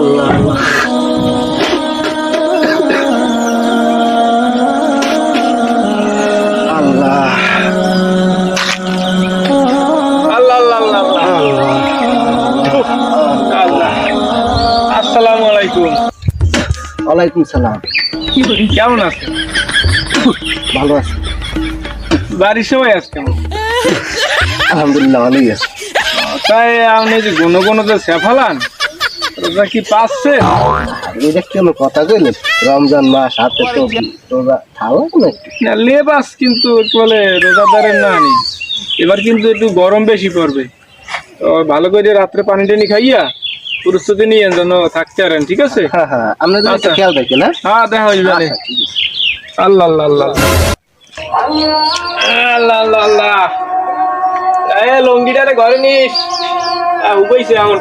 আল্লাহ ওয়ালাইকুম সালাম কেমন আছো ভালো আছে বাড়ির সবাই আছে কেমন আলহামদুলিল্লাহ ভালোই আছে তাই আপনি যে গুনো গুনো তো সেফালান ওটা কি পাচ্ছে? এটা কেন কথা কইলেন রমজান মাস হাতে তো তোরা খাওয়া না না লেবাস কিন্তু বলে রোজাদারের না নি এবার কিন্তু একটু গরম বেশি পড়বে। তো ভালো করে রাত্রে পানি টানি খাইয়া প্রস্তুতি নিয়ে যেন থাকতে পারেন ঠিক আছে? হ্যাঁ হ্যাঁ। আপনাদের একটু আচ্ছা। খেয়াল রাখেন হ্যাঁ হ্যাঁ দেখা হইবে নে। আচ্ছা। আল্লাহ আল্লাহ আল্লাহ। আল্লাহ আল্লাহ আল্লাহ। এ লঙ্গিটারে ঘরে নিস। উপাইছে এখন।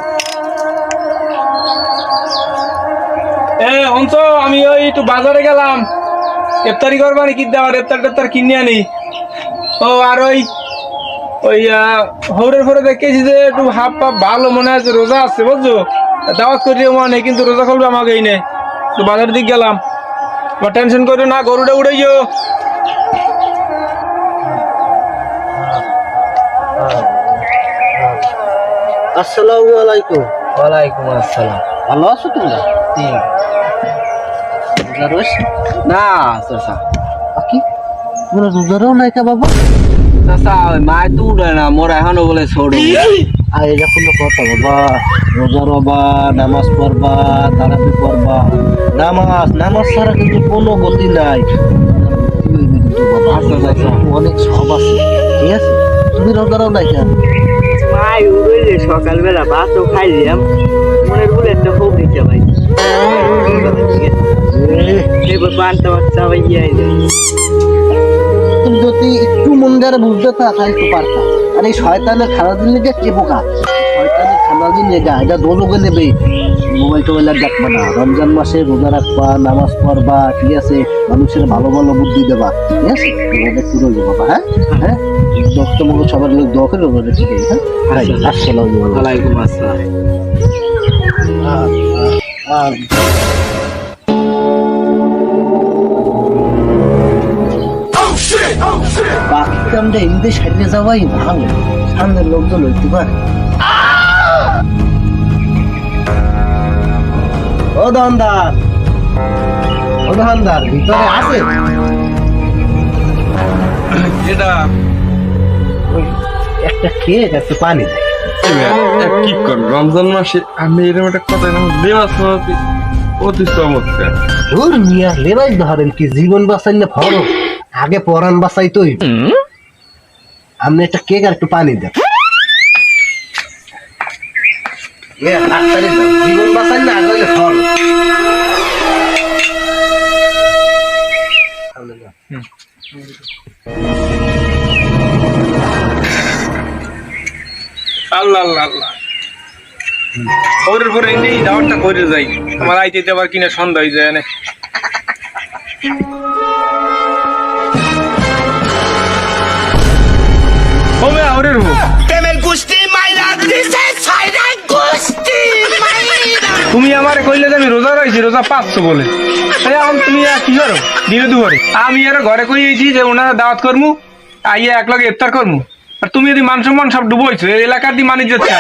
এ অন্ত আমি ওই একটু বাজারে গেলাম। ইফতারি করবানি কি দেওয়ার ইফতার টেফতার কিনে আনি। ও আর ওই ওই হৌরের ফরে দেখেছি যে একটু হাফ পাপ ভালো মনে আছে রোজা আছে বুঝছ? দাওয়াত করিও মানে কিন্তু রোজা খুলবে আমাকে এই নেই তো বাজারের দিক গেলাম। বা টেনশন করো না গরুটা উড়ে যাও আসসালামু আলাইকুম। ওয়ালাইকুম আসসালাম। ভালো আছো তোমরা? রয়েছ না চাচা। কি? তোমরা রোজারও নাই কা বাবা? চাচা ওই তো উড়ে না মোর এখনও বলে ছোট। আর এটা কোনো কথা বাবা রোজা রবা নামাজ পড়বা তারাবি পড়বা। নামাজ নামাজ ছাড়া কিন্তু কোনো গতি নাই। আচ্ছা। অনেক সব আছে। ঠিক আছে? তুমি রোজারও নাই কেন? মায় উড়ে সকালবেলা ভাতও খাইলাম মনের বলে একটা হোক দিতে ভাই বাচ্চা যদি একটু মন দ্বারা বুঝতে তা তাই একটু পারতাম আর এই শয়তানের খানা দিন লেগে কে বোকা শয়তানের খানা দিন লেগে এটা দোলোকে নেবে মোবাইল টোবাইল আর দেখবা না রমজান মাসে রোজা রাখবা নামাজ পড়বা ঠিক আছে মানুষের ভালো ভালো বুদ্ধি দেবা ঠিক আছে রোজাটা পুরো যাব বাবা হ্যাঁ হ্যাঁ দশটা মতো সবার লোক দোয়া করে রোজাটা ঠিক আছে হ্যাঁ। আসসালামু আলাইকুম আসসালাম কামটা এমনিতে সারিয়ে যাওয়াই ভালো। সামনের লোকজন হইতে পারে। ও দোকানদার ভিতরে আছে? এটা একটা খেয়ে একটু পানি। কি করব রমজান মাসে আমি এরকম একটা কথা অতি চমৎকার। ধুর মিয়া লেবাই ধরেন কি জীবন বাঁচাই না ফরক আগে পরাণ বাঁচাই তুই আপনি একটা কেক আর একটু পানি যাও। আল্লাহ আল্লাহ আল্লাহ। আমার আইতে কিনা সন্ধ্যা হয়ে যায় ওমে আউরে হো প্রেমের গুষ্টি মাইরা দিছে ছাইরা গুষ্টি মাইরা। তুমি আমারে কইলে যে আমি রোজা রয়েছি রোজা পাচ্ছো বলে। তাই এখন তুমি আর কি করো দিনে দুপুরে আমি আর ঘরে কইয়েছি যে ওনারা দাওয়াত করমু আইয়া এক লগে ইফতার করমু। আর তুমি যদি মান সম্মান সব ডুবোইছো এই এলাকার দি মানি যাচ্ছে